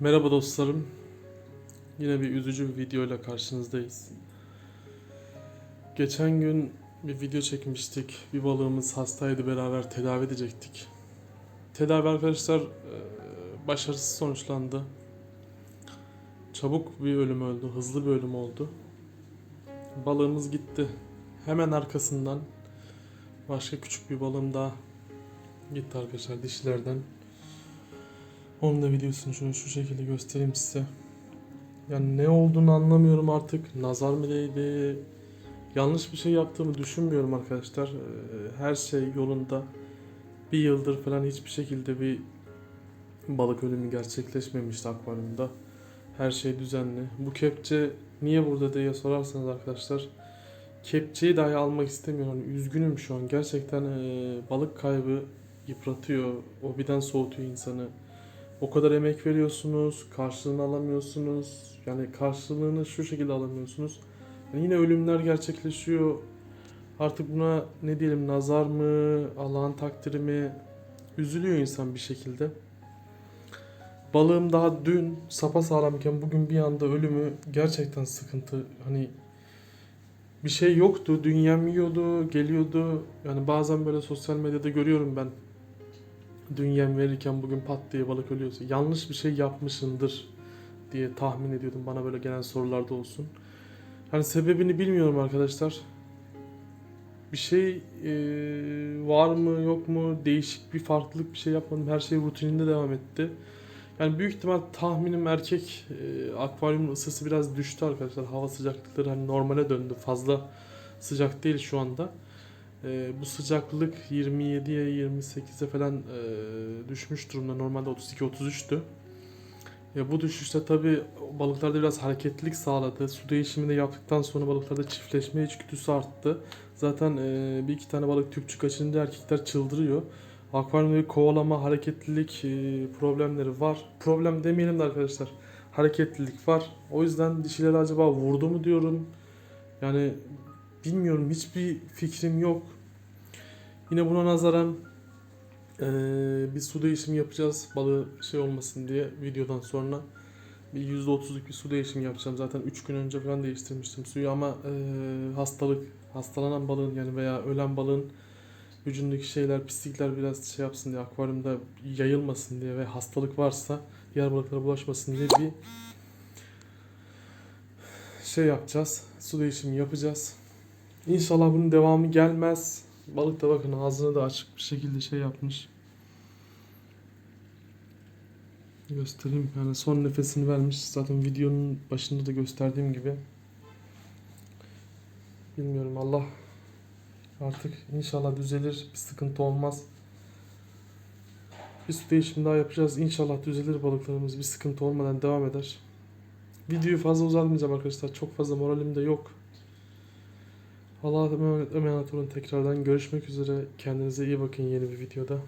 Merhaba dostlarım. Yine bir üzücü bir videoyla karşınızdayız. Geçen gün bir video çekmiştik. Bir balığımız hastaydı beraber tedavi edecektik. Tedavi arkadaşlar e, başarısız sonuçlandı. Çabuk bir ölüm öldü, hızlı bir ölüm oldu. Balığımız gitti. Hemen arkasından başka küçük bir balığım daha gitti arkadaşlar dişilerden. Onun da videosunu şunu şu şekilde göstereyim size. Yani ne olduğunu anlamıyorum artık. Nazar mı değdi? Yanlış bir şey yaptığımı düşünmüyorum arkadaşlar. Ee, Her şey yolunda. Bir yıldır falan hiçbir şekilde bir balık ölümü gerçekleşmemişti akvaryumda. Her şey düzenli. Bu kepçe niye burada diye sorarsanız arkadaşlar. Kepçeyi dahi almak istemiyorum. Hani üzgünüm şu an. Gerçekten e, balık kaybı yıpratıyor. O birden soğutuyor insanı. O kadar emek veriyorsunuz, karşılığını alamıyorsunuz. Yani karşılığını şu şekilde alamıyorsunuz. Yani yine ölümler gerçekleşiyor. Artık buna ne diyelim nazar mı, Allah'ın takdiri mi? Üzülüyor insan bir şekilde. Balığım daha dün sapa sağlamken bugün bir anda ölümü gerçekten sıkıntı. Hani bir şey yoktu. Dün yem yiyordu, geliyordu. Yani bazen böyle sosyal medyada görüyorum ben dün yem verirken bugün pat diye balık ölüyorsa yanlış bir şey yapmışındır diye tahmin ediyordum bana böyle gelen sorularda olsun. Hani sebebini bilmiyorum arkadaşlar. Bir şey e, var mı yok mu değişik bir farklılık bir şey yapmadım. Her şey rutininde devam etti. Yani büyük ihtimal tahminim erkek e, akvaryumun ısısı biraz düştü arkadaşlar. Hava sıcaklıkları hani normale döndü. Fazla sıcak değil şu anda. Ee, bu sıcaklık 27'ye 28'e falan e, düşmüş durumda. Normalde 32-33'tü. Ya bu düşüşte tabi balıklarda biraz hareketlilik sağladı. Su değişimini de yaptıktan sonra balıklarda çiftleşme içgüdüsü arttı. Zaten e, bir iki tane balık tüpçü kaçınca erkekler çıldırıyor. Akvaryumda kovalama, hareketlilik e, problemleri var. Problem demeyelim de arkadaşlar. Hareketlilik var. O yüzden dişileri acaba vurdu mu diyorum. Yani bilmiyorum hiçbir fikrim yok. Yine buna nazaran eee, bir su değişimi yapacağız balığı şey olmasın diye videodan sonra bir %30'luk bir su değişimi yapacağım. Zaten 3 gün önce falan değiştirmiştim suyu ama eee, hastalık hastalanan balığın yani veya ölen balığın vücudundaki şeyler pislikler biraz şey yapsın diye akvaryumda yayılmasın diye ve hastalık varsa diğer balıklara bulaşmasın diye bir şey yapacağız. Su değişimi yapacağız. İnşallah bunun devamı gelmez. Balık da bakın ağzını da açık bir şekilde şey yapmış. Göstereyim yani son nefesini vermiş. Zaten videonun başında da gösterdiğim gibi. Bilmiyorum Allah artık inşallah düzelir. Bir sıkıntı olmaz. Bir su değişimi daha yapacağız. İnşallah düzelir balıklarımız. Bir sıkıntı olmadan devam eder. Videoyu fazla uzatmayacağım arkadaşlar. Çok fazla moralim de yok. Allah'a emanet olun tekrardan. Görüşmek üzere. Kendinize iyi bakın yeni bir videoda.